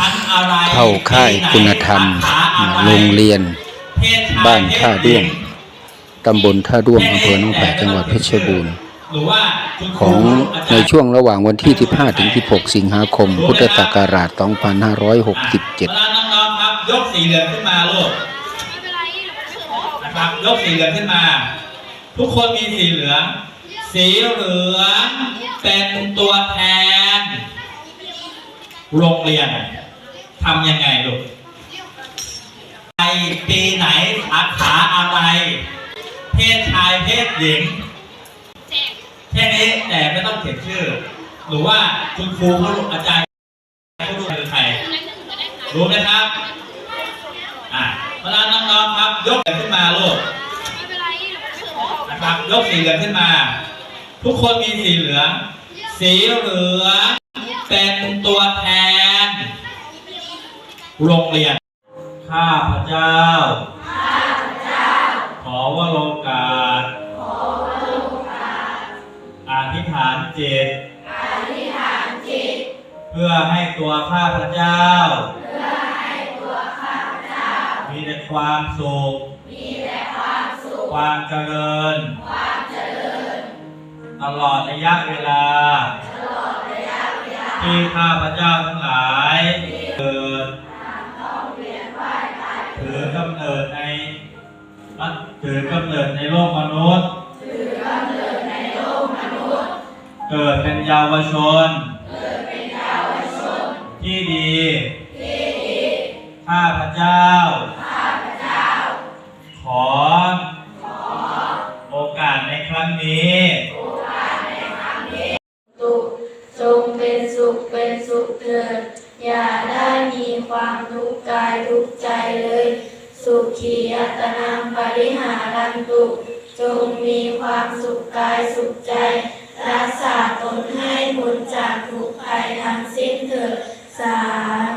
ชั้นอะไรเข้าค่ายคุณธรรมสาขาอะไรโรงเรียนเพศชยบ้านท่าด้วงเพศหญิตำบลท่าด้วงอำเภอหนองไผ่จังหวัดเพชรบูรณ์หรือว่าคุณคขรูองอาจารย์ในช่วงระหว่างวันที่ 15 ถึง 16 สิงหาคม พุทธศักราชเว2567ลาน้องๆครับยกสีเหลืองขึ้นมาลูกนะครับยกสีเหลืองขึ้นมา ทุกคนมีสีเหลือง สีเหลืองเป็นตัวแทน โรงเรียน ทำยังไงลูกไปปีไหนสาขาอะไร เพศชายเพศหญิงแค่นี้แต่ไม่ต้องเขียนชื่อ หรือว่าคุณครูเขารู้อาจารย์เขารู้คือใครรู้ไหมครับ อ่าเวลาน้องๆครับ ยกเหรียญขึ้นมาลูกนะครับยกสีเหลืองขึ้นมา ทุกคนมีสีเหลือง สีเหลืองเป็นตัวแทน โรงเรียน ข้าพเจ้า ขอวโรกาสอธิษฐานจิต เพื่อให้ตัวข้าพเจ้า มีแต่ความสุข ความเจริญ ตลอดระยะเวลา ที่ข้าพเจ้าทั้งหลายเกิด ถือกำเนิดในถือกำเนิดในโลกมนุษย์ เกิดเป็นเยาวชน ที่ดี ข้าพเจ้า ทุกข์ใจเลย สุขีอัตนังปริหารันตุ จงมีความสุขกายสุขใจ รักษาตนให้พ้นจากทุกภัยทั้งสิ้นเถิดสา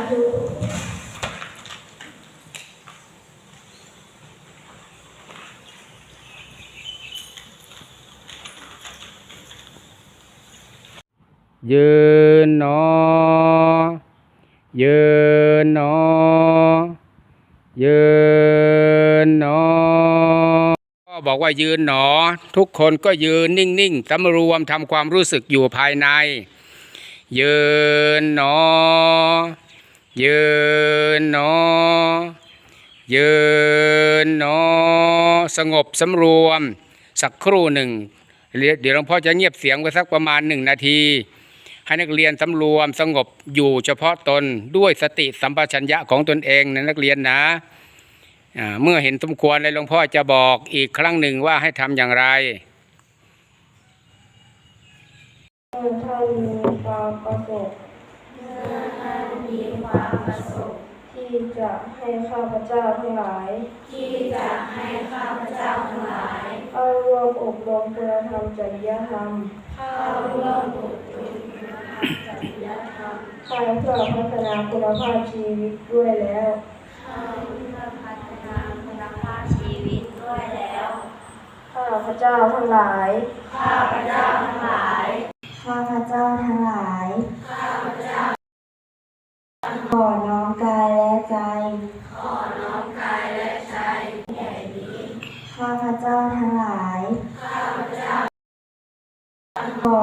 ธุยืนหนอยืนหนอ ยืนหนอก็บอกว่ายืนหนอ ทุกคนก็ยืนนิ่งๆสำรวมทำความรู้สึกอยู่ภายใน ยืนหนอ ยืนหนอ ยืนหนอ สงบสำรวม สักครู่หนึ่ง เดี๋ยวหลวงพ่อจะเงียบเสียงไว้สักประมาณหนึ่งนาที ให้นักเรียนสำรวมสงบอยู่เฉพาะตนด้วยสติสัมปชัญญะของตนเองนะนักเรียนนะอ่าเมื่อเห็นสมควรเลยหลวงพ่อจะบอกอีกครั้งหนึ่งว่าให้ทำอย่างไรเมื่อท่านมีความประสงค์เมื่อท่านมีความประสงค์ที่จะให้ข้าพเจ้าทั้งหลาย ที่จะให้ข้าพเจ้าทั้งหลาย เข้าร่วมอบรมคุณธรรมจริยธรรม เข้าร่วมอบรมคุณธรรมจริยธรรมเข้าเพื่อพัฒนาคุณภาพชีวิตด้วยแล้วเข้าเพื่อพัฒนาคุณภาพชีวิตด้วยแล้ว ข้าพเจ้าทั้งหลาย ข้าพเจ้าทั้งหลาย ข้าพเจ้าทั้งหลายขอน้อมกายและใจ ขอน้อมกายและใจแด่นี้ ข้าพเจ้าทั้งหลาย ข้าพเจ้าขอ